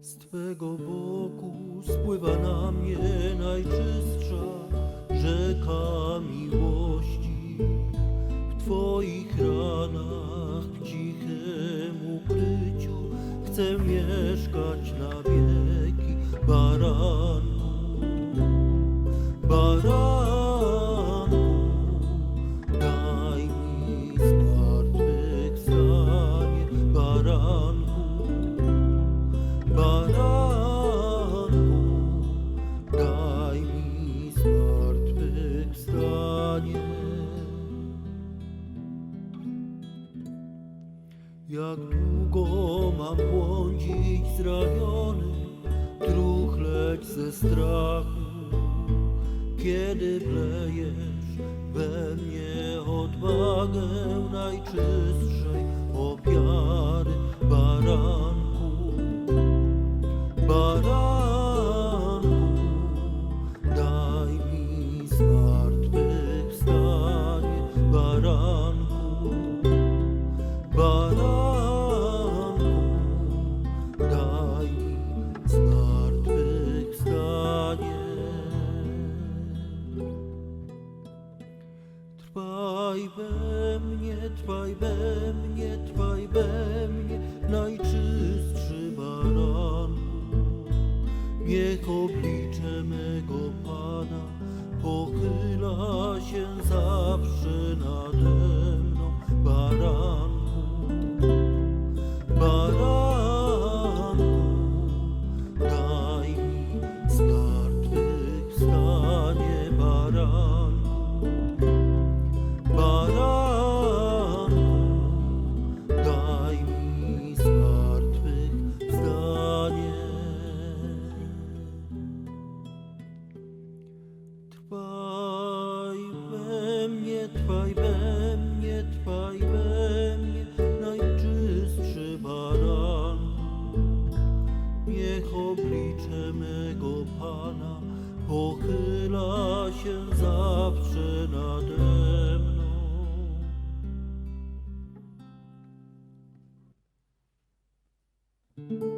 Z Twego boku spływa na mnie najczystsza rzeka miłości. W Twoich ranach, Jak długo mam błądzić zraniony, truchleć ze strachu, kiedy wlejesz we mnie odwagę najczystszej Trwaj we mnie, trwaj we mnie, trwaj we mnie, najczystszy baranku. Niech oblicze mego Pana pochyla się zawsze nade mną, baranku, pochyla się zawsze nade mną. thank